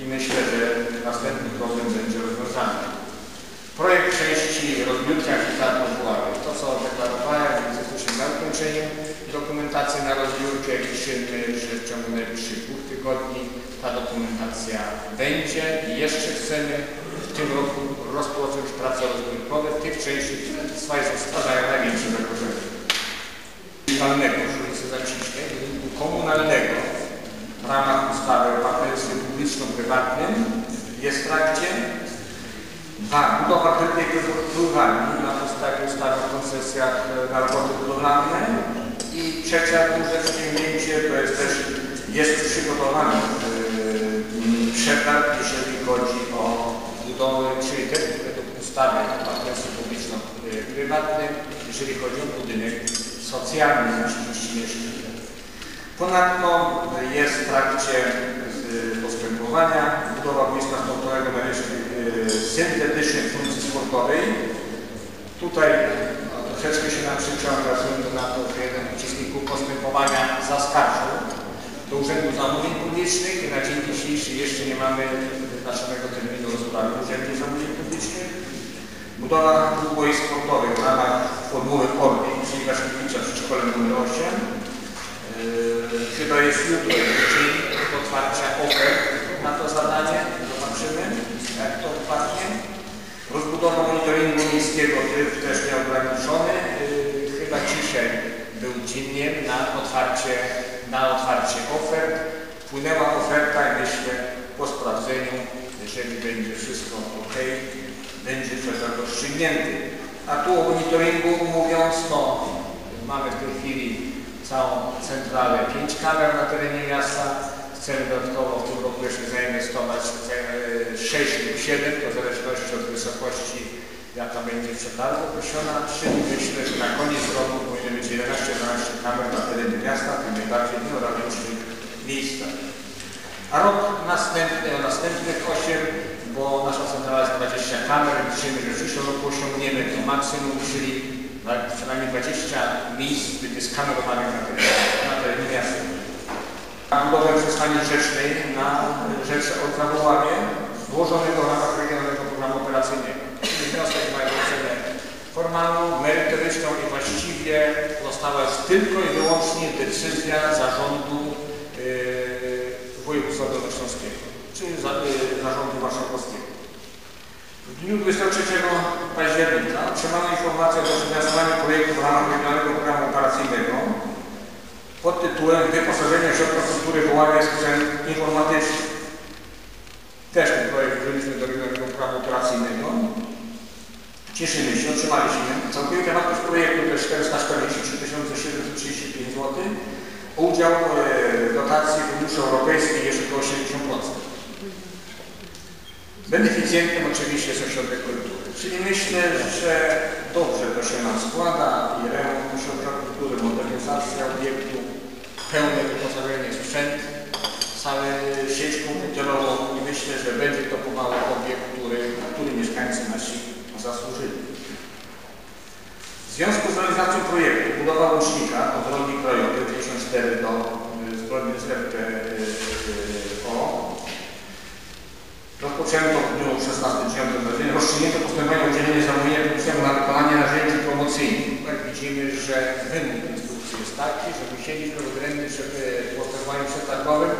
i myślę, że następny problem będzie rozwiązany. Projekt części rozbiórki amfiteatru Buławy. To, co deklarowałem, więc jesteśmy na ukończeniu dokumentacji na rozbiórkę. Liczymy, że w ciągu najbliższych dwóch tygodni ta dokumentacja będzie i jeszcze chcemy w tym roku rozpocząć prace rozbiórkowe w tych częściach, które swoje stwarzają największe zagrożenie. Komunalnego w ulicy Zaciśnej, rynku komunalnego w ramach ustawy o partnerstwie publiczno-prywatnym jest w trakcie Dwa, budowa tylnej pływalni na podstawie ustawy o koncesjach e, na roboty budowlane. I trzecia duże przedsięwzięcie to jest też jest przygotowany yy, przetarg, jeżeli chodzi o budowę, czyli też ustawy o partnerstwie publiczno-prywatnym, jeżeli chodzi o budynek socjalny na 30 mieszkań. Ponadto jest w trakcie y, postępowania budowa boiska sportowego na syntetycznej funkcji sportowej. Tutaj no, troszeczkę się nam przyciąga ze względu na to, że jeden z uczestników postępowania zaskarżył do Urzędu Zamówień Publicznych i na dzień dzisiejszy jeszcze nie mamy wyznaczonego terminu rozprawy w Urzędzie Zamówień Publicznych. Budowa dwóch boisk sportowych w ramach formuły Orbi, czyli Waszkiewicza przy szkole nr 8 Yy, chyba jest jutro dzień otwarcia ofert na to zadanie. Zobaczymy, jak to otwarcie. Rozbudowa miejskiego tryb też nieograniczony. Yy, chyba dzisiaj był dzieniem na otwarcie, na otwarcie ofert. Płynęła oferta i myślę po sprawdzeniu, jeżeli będzie wszystko ok, będzie przetarg rozstrzygnięty. A tu o monitoringu mówiąc, to mamy w tej chwili całą centralę 5 kamer na terenie miasta. Chcemy dodatkowo w tym roku jeszcze zainwestować 6 lub 7, to w zależności od wysokości, jaka będzie przetargu określona, czyli myślę, że na koniec roku powinny być 11-12 kamer na terenie miasta, tym najbardziej neuralgicznych miejscach. A rok następny, o następnych 8, bo nasza centrala jest 20 kamer, liczymy, że w przyszłym roku osiągniemy to maksimum, czyli przynajmniej 20 miejsc będzie skamerowanych na terenie, na terenie miasta. Budowę przystani rzecznej na rzece Odzawoławie złożonego w ramach Regionalnego Programu Operacyjnego. Formalną, merytoryczną i właściwie została już tylko i wyłącznie decyzja zarządu yy, województwa dolnośląskiego, czyli za, yy, zarządu marszałkowskiego. W dniu 23 października otrzymano informację o dofinansowanie projektu w ramach Regionalnego Programu Operacyjnego pod tytułem Wyposażenie Środków Kultury Wołania Sprzęt Informatyczny. Też ten projekt wzięliśmy do Regionalnego Programu Operacyjnego. Cieszymy się, otrzymaliśmy. Całkowita wartość projektu to jest 443 735 zł. Udział e, dotacji Funduszy Europejskiej jest około 70%. Beneficjentem oczywiście jest ośrodek kultury. Czyli myślę, że dobrze to się nam składa i remont ośrodka kultury, modernizacja obiektu, pełne wyposażenie sprzęt, całą sieć komputerową i myślę, że będzie to pomału obiekt, który, który mieszkańcy nasi zasłużyli. W związku z realizacją projektu budowa łącznika od drogi krajowej 54 do zgodnie z FPO Rozpoczęto w dniu 16.10 rozstrzygnięto postępowanie o udzielenie zamówienia publicznego na wykonanie narzędzi promocyjnych. Tak widzimy, że wymóg instrukcji jest taki, że musieliśmy w odrębnym postępowaniu przetargowym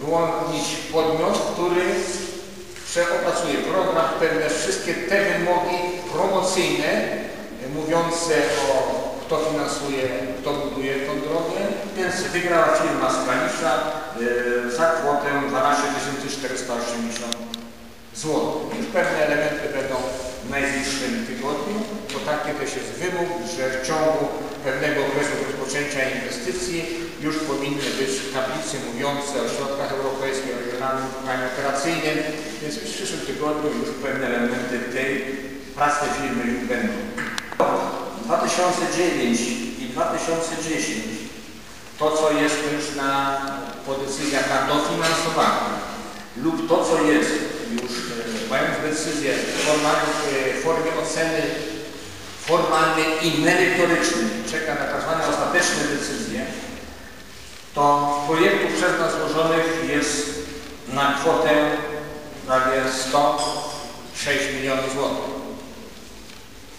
wyłonić podmiot, który przeopracuje program, pewne wszystkie te wymogi promocyjne mówiące o kto finansuje, kto buduje tą drogę, więc wygrała firma z Kalisza yy, za kwotę 12 480 zł. Już pewne elementy będą w najbliższym tygodniu, taki też jest wymóg, że w ciągu pewnego okresu rozpoczęcia inwestycji już powinny być tablice mówiące o środkach europejskich, o regionalnym programie operacyjnym, więc w przyszłym tygodniu już pewne elementy tej pracy firmy już będą. 2009 i 2010 to, co jest już na, po decyzjach na dofinansowanie lub to, co jest już e, mając decyzję w formie oceny formalnej i merytorycznej, czeka na tak zwane ostateczne decyzje, to projektów przez nas złożonych jest na kwotę prawie 106 milionów złotych.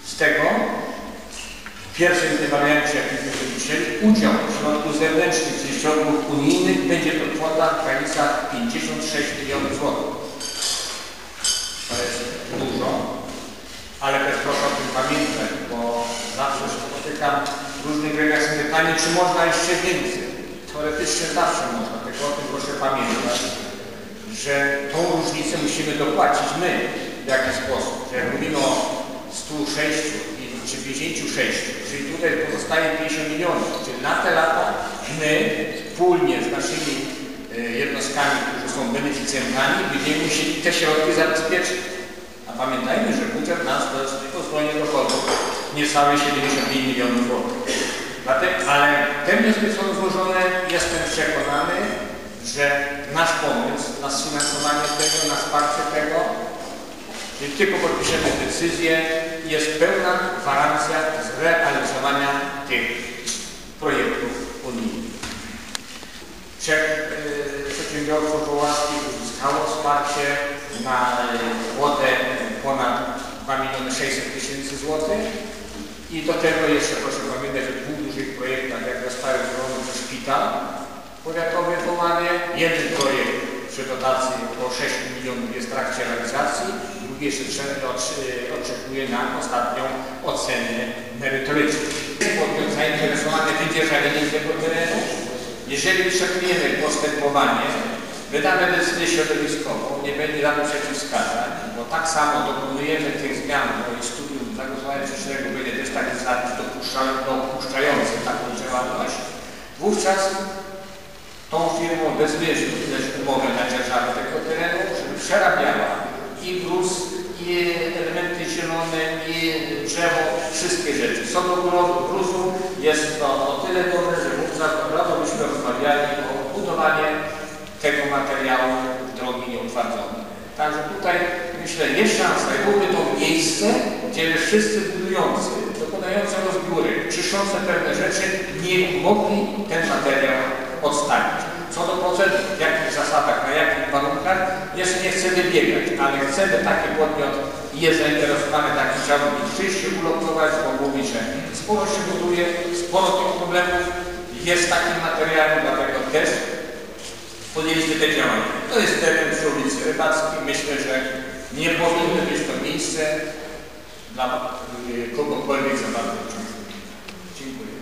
Z tego w pierwszym tym wariancie, jaki byśmy liczyli, udział środków zewnętrznych, czyli środków unijnych, będzie to kwota w granicach 56 milionów złotych. To jest dużo, ale też proszę o tym pamiętać, spotykam w różnych gremiach z pytaniem, czy można jeszcze więcej. Teoretycznie zawsze można, tylko o tym proszę pamiętać, że tą różnicę musimy dopłacić my w jaki sposób. Że jak mówimy o 106 i- czy 56, czyli tutaj pozostaje 50 milionów, czyli na te lata my wspólnie z naszymi e, jednostkami, którzy są beneficjentami, będziemy musieli te środki zabezpieczyć. A pamiętajmy, że budżet nas to jest tylko stronie dochodów niecałe 75 milionów złotych. Ale te wnioski są złożone, jestem przekonany, że nasz pomysł na sfinansowanie tego, na wsparcie tego, czyli tylko podpiszemy decyzję, jest pełna gwarancja zrealizowania tych projektów unijnych. Trzech y, przedsiębiorców wołackich uzyskało wsparcie na y, kwotę ponad 2 miliony 600 tysięcy złotych. I do tego jeszcze proszę pamiętać o dwóch dużych projektach, jak zostały złożone przez szpital powiatowy w Omawie. Jeden projekt przy dotacji około 6 milionów jest w trakcie realizacji, drugi jeszcze oczekuje na ostatnią ocenę merytoryczną. Podmiot zainteresowany wydzierżawieniem tego terenu, jeżeli przekniemy postępowanie, wydamy decyzję środowiskową, nie będzie żadnych przeciwwskazań, bo tak samo dokonujemy tych zmian, bo i studium zagospodarowania przestrzennego będzie też taki zapis dopuszcza- dopuszczający taką działalność, wówczas tą firmą decydujesz wydać umowę na dzierżawę tego terenu, żeby przerabiała i gruz, i elementy zielone, i drzewo, wszystkie rzeczy. Co do gru- gruzu jest to o tyle dobre, że wówczas od razu byśmy rozmawiali o budowaniu tego materiału drogi nieutwardzone. Także tutaj myślę, jest szansa, i byłoby to miejsce, gdzie wszyscy budujący, dokonujący rozbióry, czyszczące pewne rzeczy, nie mogli ten materiał odstawić. Co do procedur, w jakich zasadach, na jakich warunkach, jeszcze nie chcemy biegać, ale chcemy taki podmiot jest zainteresowany taki chciałby rzeczywiście ulokować, bo mówi, że sporo się buduje, sporo tych problemów jest takim materiałem, dlatego też podjęliśmy te działania. To jest teren przy ulicy Rybackiej. Myślę, że nie powinno być to miejsce dla kogokolwiek za bardzo. Dziękuję.